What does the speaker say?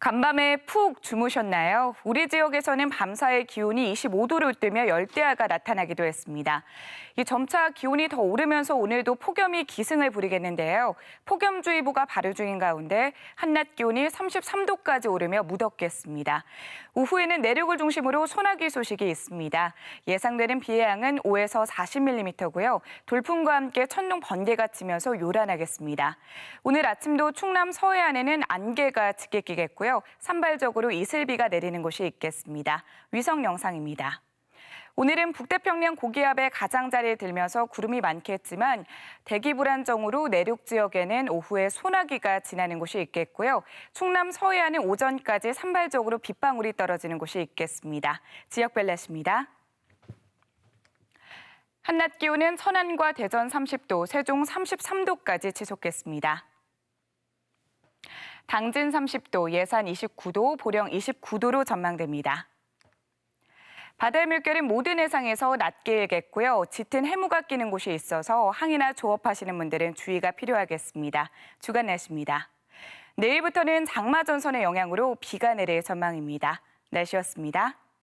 간밤에 푹 주무셨나요? 우리 지역에서는 밤사이 기온이 25도를 뛰며 열대야가 나타나기도 했습니다. 이 점차 기온이 더 오르면서 오늘도 폭염이 기승을 부리겠는데요. 폭염주의보가 발효 중인 가운데 한낮 기온이 33도까지 오르며 무덥겠습니다. 오후에는 내륙을 중심으로 소나기 소식이 있습니다. 예상되는 비의 양은 5에서 40mm고요. 돌풍과 함께 천둥 번개가 치면서 요란하겠습니다. 오늘 아침도 충남 서해안에는 안개가 짙게 끼겠고요. 산발적으로 이슬비가 내리는 곳이 있겠습니다. 위성 영상입니다. 오늘은 북태평양 고기압의 가장자리에 들면서 구름이 많겠지만 대기 불안정으로 내륙 지역에는 오후에 소나기가 지나는 곳이 있겠고요. 충남 서해안은 오전까지 산발적으로 빗방울이 떨어지는 곳이 있겠습니다. 지역별 날씨입니다. 한낮 기온은 천안과 대전 30도, 세종 33도까지 지속겠습니다. 당진 30도, 예산 29도, 보령 29도로 전망됩니다. 바다의 물결은 모든 해상에서 낮게 일겠고요. 짙은 해무가 끼는 곳이 있어서 항해나 조업하시는 분들은 주의가 필요하겠습니다. 주간 날씨입니다. 내일부터는 장마 전선의 영향으로 비가 내릴 전망입니다. 날씨였습니다.